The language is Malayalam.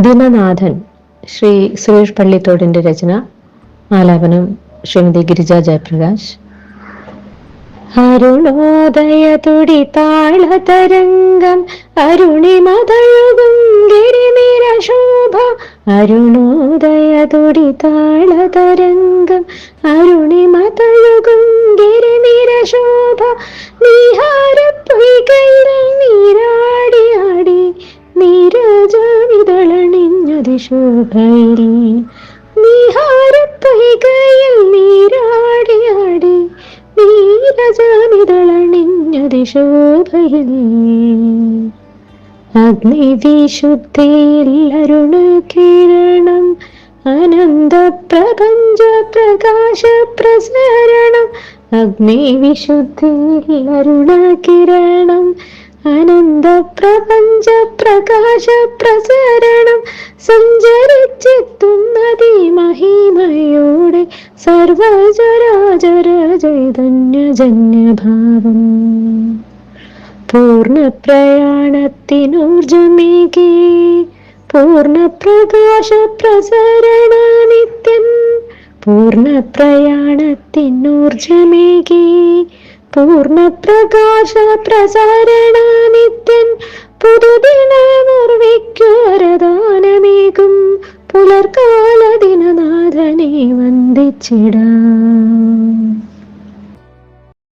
ദിനനാഥൻ ശ്രീ സുരേഷ് പള്ളിത്തോടിന്റെ രചന ആലാപനം ശ്രീമതി ഗിരിജ ജയപ്രകാശ്. അരുണോദയ തുടി താളതരംഗം അരുണിമതഴുകും ഗിരിനിര ശോഭ. അരുണോദയ തുടി താള തരംഗം അരുണിമതഴുകും ശോഭയിൽ നീഹാരപ്പൊയ്കയിൽ നീരാടി ആടി. നീരജാമിതളണിഞ്ഞതി ശോഭയിൽ അഗ്നിവിശുദ്ധിയിൽ അരുണ കിരണം അനന്ത പ്രപഞ്ച പ്രകാശ പ്രസരണം അഗ്നിവിശുദ്ധിയിൽ അരുണ കിരണം അനന്ത പ്രപഞ്ച പ്രസരണം സഞ്ചരിച്ചെത്തുന്നതി മഹിമയോടെ സർവചരാചര ചൈതന്യ ജന്യഭാവം പൂർണ പ്രകാശ പ്രസരണ നിത്യൻ പൂർണ പ്രയാണത്തിനൂർജമേകി പൂർണ പ്രകാശ പുതുദിനമുർവിക്കുവരദാനമേകും പുലർക്കാല ദിനനാഥനെ വന്ദിച്ചിടാം.